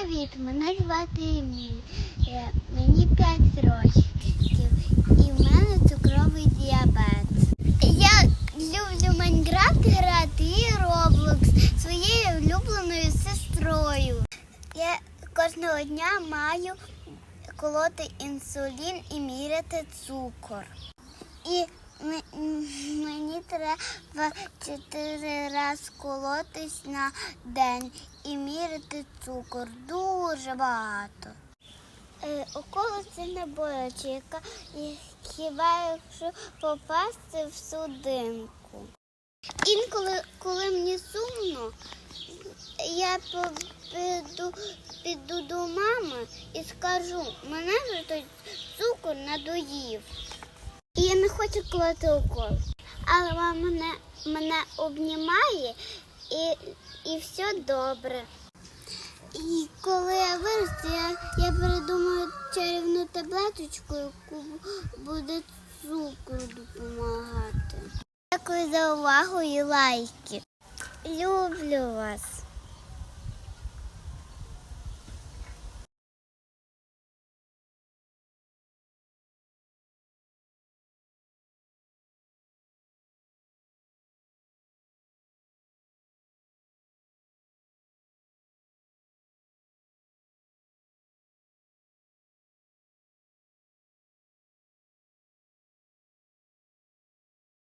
Привіт, мене звати Еміль. Е, Мені 5 років і в мене цукровий діабет. Я люблю Майнкрафт грати і Роблокс своєю улюбленою сестрою. Я кожного дня маю колоти інсулін і міряти цукор. І мені треба чотири рази колотись на день і міряти цукор дуже багато. Е, уколи це не боляче, хіба якщо попасти в судинку. Інколи, коли мені сумно, я піду, піду до мами і скажу, мене вже той цукор надоїв. І я не хочу колоти укол. Але мама мене, мене обнімає і, і все добре. І коли я виросту, я, я придумаю чарівну таблеточку, яку буде цукру допомагати. Дякую за увагу і лайки. Люблю вас.